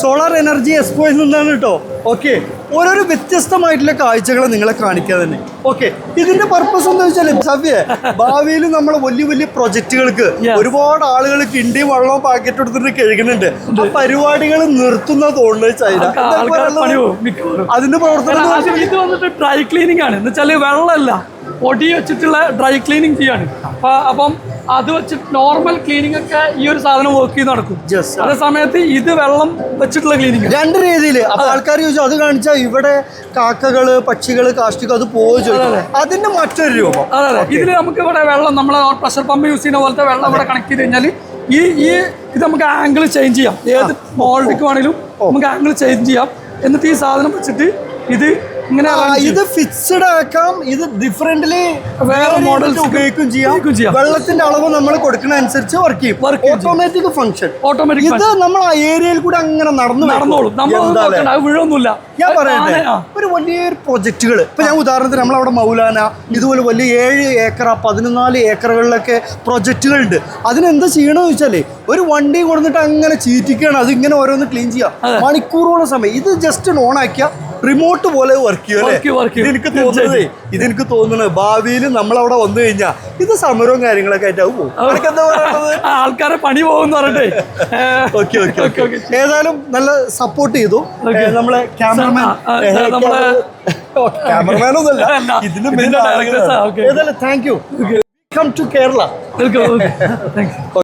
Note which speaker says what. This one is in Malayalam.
Speaker 1: സോളാർ എനർജി എക്സ്പോയിൽ നിന്നാണ് കേട്ടോ. ഓക്കെ. ഓരോരോ വ്യത്യസ്തമായിട്ടുള്ള കാഴ്ചകൾ നിങ്ങളെ കാണിക്കുക തന്നെ. ഓക്കെ. ഇതിന്റെ പർപ്പസ് എന്താ വെച്ചാൽ സവ്യ ഭാവിയിൽ നമ്മൾ വലിയ വലിയ പ്രൊജക്റ്റുകൾക്ക് ഒരുപാട് ആളുകൾ കിണ്ടി വെള്ളവും പാക്കറ്റ് എടുത്തിട്ട് കഴുകുന്നുണ്ട് ആ പരിപാടികൾ നിർത്തുന്ന തോന്നുന്നത് ചൈന. അതിന്റെ പ്രവർത്തനം
Speaker 2: ഇത് വന്നിട്ട് ഡ്രൈ ക്ലീനിങ് ആണ്. എന്ന് വെച്ചാൽ വെള്ളമല്ല. പൊടി വെച്ചിട്ടുള്ള ഡ്രൈ ക്ലീനിങ് ചെയ്യാണ്. അപ്പം അത് വെച്ച് നോർമൽ ക്ലീനിങ് ഒക്കെ ഈ ഒരു സാധനം വർക്ക് ചെയ്ത് നടക്കും. അതേ സമയത്ത് ഇത് വെള്ളം വെച്ചിട്ടുള്ള ക്ലീനിങ്
Speaker 1: രണ്ട് രീതിയിൽ ആൾക്കാർ ചോദിച്ചു അത് കാണിച്ചാൽ ഇവിടെ കാക്കകൾ പക്ഷികൾ കാഷ്ടികൾ അത് പോയി അതിന്റെ മറ്റൊരു രൂപം.
Speaker 2: അതെ അതെ. ഇതിൽ നമുക്ക് ഇവിടെ വെള്ളം നമ്മളെ പ്രഷർ പമ്പ് യൂസ് ചെയ്യുന്ന പോലത്തെ വെള്ളം ഇവിടെ കണക്ട് ചെയ്ത് കഴിഞ്ഞാൽ ഈ ഈ ഇത് നമുക്ക് ആംഗിൾ ചേഞ്ച് ചെയ്യാം. ഏത് മോൾഡിക്ക് വേണമെങ്കിലും നമുക്ക് ആംഗിൾ ചേഞ്ച് ചെയ്യാം. എന്നിട്ട് ഈ സാധനം വെച്ചിട്ട് ഇത് ഇങ്ങനെ
Speaker 1: ഇത് ഫിക്സ്ഡ് ആക്കാം. ഇത് ഡിഫറെന്റ്ലി
Speaker 2: വേറെ മോഡൽസ്
Speaker 1: ഉപയോഗിക്കും ചെയ്യാം.
Speaker 2: ഉപയോഗിക്കുകയും ചെയ്യാം.
Speaker 1: വെള്ളത്തിന്റെ അളവ് നമ്മൾ കൊടുക്കുന്ന അനുസരിച്ച് വർക്ക് ചെയ്യും. ഓട്ടോമാറ്റിക് ഫംഗ്ഷൻ
Speaker 2: ഓട്ടോമാറ്റിക്
Speaker 1: ഇത് നമ്മൾ ആ ഏരിയയിൽ കൂടെ അങ്ങനെ നടന്നു
Speaker 2: നടന്നോളും. നമ്മൾ വീഴൊന്നുമില്ല.
Speaker 1: ഞാൻ പറയട്ടെ? ഒരു വലിയൊരു പ്രൊജക്റ്റുകൾ ഇപ്പൊ ഞാൻ ഉദാഹരണത്തിന് നമ്മളവിടെ മൗലാന ഇതുപോലെ വലിയ ഏഴ് ഏക്കർ പതിനാല് ഏക്കറുകളിലൊക്കെ പ്രോജക്റ്റുകൾ ഉണ്ട് അതിനെന്താ ചെയ്യണമെന്ന് വെച്ചാൽ ഒരു വണ്ടി കൊടുത്തിട്ട് അങ്ങനെ ചീറ്റിക്കുകയാണ് അത് ഇങ്ങനെ ഓരോന്ന് ക്ലീൻ ചെയ്യാം. മണിക്കൂറോളം സമയം. ഇത് ജസ്റ്റ് ഓൺ ആക്കിയ റിമോട്ട് പോലെ വർക്ക് ചെയ്യും എനിക്ക് തോന്നുന്നതേ ഇതെനിക്ക് തോന്നുന്നത് ഭാവിയിൽ നമ്മൾ അവിടെ വന്നു കഴിഞ്ഞാൽ ഇത് സമരവും കാര്യങ്ങളൊക്കെ ആയിട്ട് പോകും
Speaker 2: ആൾക്കാരെ പണി പോകും പറഞ്ഞിട്ടേ.
Speaker 1: Okay okay
Speaker 2: okay,
Speaker 1: okay
Speaker 2: okay.
Speaker 1: ഏതായാലും നല്ല സപ്പോർട്ട് ചെയ്തു. നമ്മളെ ക്യാമറമാൻ
Speaker 2: ഇതിന് നമ്മളെ-
Speaker 1: ക്യാമറമാൻ ഒന്നല്ല മെയിൻ
Speaker 2: ആ, okay.
Speaker 1: ഏതായാലും thank you welcome to Kerala
Speaker 2: welcome.